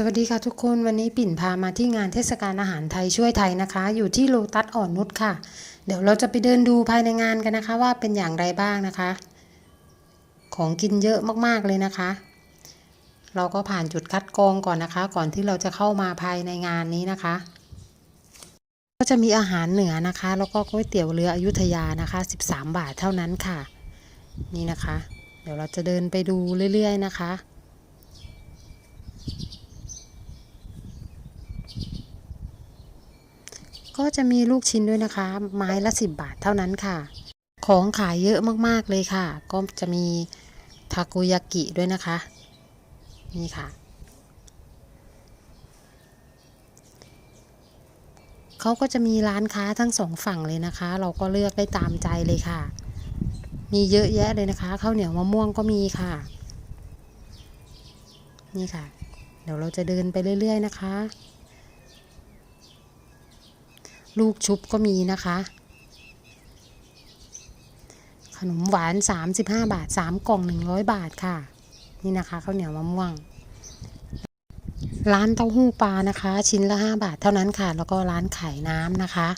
สวัสดีค่ะทุกคนวันนี้ปิ่นพามาที่งานเทศกาลอาหารไทยช่วยไทยนะคะ อยู่ที่โลตัสอ่อนนุชค่ะ เดี๋ยวเราจะไปเดินดูภายในงานกันนะคะ ว่าเป็นอย่างไรบ้างนะคะ ของกินเยอะมากๆเลยนะคะ เราก็ผ่านจุดคัดกรองก่อนนะคะ ก่อนที่เราจะเข้ามาภายในงานนี้นะคะ ก็จะมีอาหารเหนือนะคะ แล้วก็ก๋วยเตี๋ยวเรืออยุธยานะคะ 13 บาทเท่านั้นค่ะ นี่นะคะ เดี๋ยวเราจะเดินไปดูเรื่อย ๆ นะคะ ก็จะมีลูกชิ้นด้วยนะคะ ไม้ละ 10 บาทเท่านั้นค่ะ ของขายเยอะมากๆเลยค่ะ ก็จะมีทาโกยากิด้วยนะคะ นี่ค่ะ เขาก็จะมีร้านค้าทั้งสองฝั่งเลยนะคะ เราก็เลือกได้ตามใจเลยค่ะ มีเยอะแยะเลยนะคะข้าวเหนียวมะม่วงก็มีค่ะ นี่ค่ะ เดี๋ยวเราจะเดินไปเรื่อย ๆ นะคะ ลูกชุบก็มีนะคะ ขนมหวาน 35 บาท 3 กล่อง 100 บาทค่ะ นี่นะคะข้าวเหนียวมะม่วง ร้านเต้าหู้ปลานะคะ ชิ้นละ 5 บาทเท่านั้นค่ะ แล้วก็ร้านขายน้ำนะคะ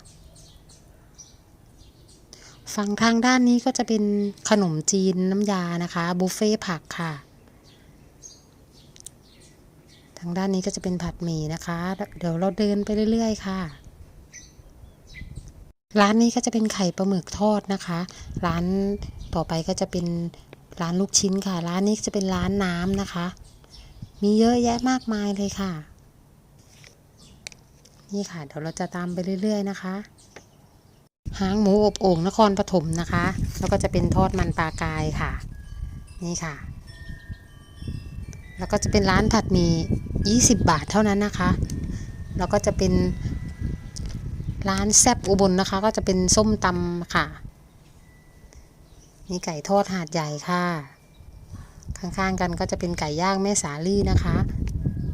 ฝั่งทางด้านนี้ก็จะเป็นขนมจีนน้ำยานะคะบุฟเฟ่ผักค่ะ ทางด้านนี้ก็จะเป็นผัดหมี่นะคะ เดี๋ยวเราเดินไปเรื่อย ๆ ค่ะ ร้านนี้ก็จะเป็นไข่ปลาหมึกทอดนะคะ ร้านต่อไปก็จะเป็นร้านลูกชิ้นค่ะ ร้านนี้จะเป็นร้านน้ำนะคะ มีเยอะแยะมากมายเลยค่ะ นี่ค่ะ เดี๋ยวเราจะตามไปเรื่อย ๆ นะคะหางหมูอบโอ่งนครปฐมนะคะ แล้วก็จะเป็นทอดมันปลากายค่ะ นี่ค่ะ แล้วก็จะเป็นร้านผัดหมี่20 บาทเท่านั้นนะคะ แล้วก็จะเป็น ร้านแซบอุบลนะคะ ก็จะเป็นส้มตำค่ะ มีไก่ทอดหาดใหญ่ค่ะ ข้างๆกันก็จะเป็นไก่ย่างแม่สาลี่นะคะ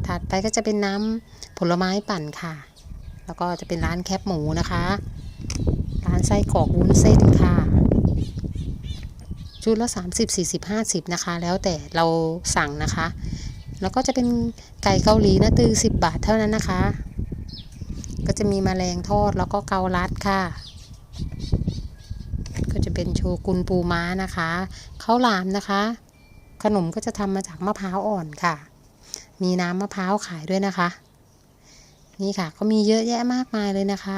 ถัดไปก็จะเป็นน้ำผลไม้ปั่นค่ะ แล้วก็จะเป็นร้านแคบหมูนะคะ ร้านไส้กรอกวุ้นเส้นค่ะ ชุดละ 30 40 50 นะคะ แล้วแต่เราสั่งนะคะ แล้วก็จะเป็นไก่เกาหลีนะตือ 10 บาทเท่านั้นนะคะ ก็จะมีมแมลงทอดแล้วก็เกาลัดค่ะ ก็จะเป็นโชกุนปูม้านะคะข้าวหลามนะคะ ขนมก็จะทำมาจากมะพร้าวอ่อนค่ะ มีน้ำมะพร้าวขายด้วยนะคะ นี่ค่ะก็มีเยอะแยะมากมายเลยนะคะ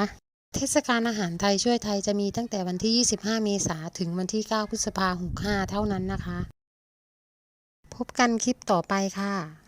เทศกาลอาหารไทยช่วยไทยจะมีตั้งแต่วันที่ 25 เมษาถึงวันที่ 9 พฤษภาคม65 เท่านั้นนะคะ พบกันคลิปต่อไปค่ะ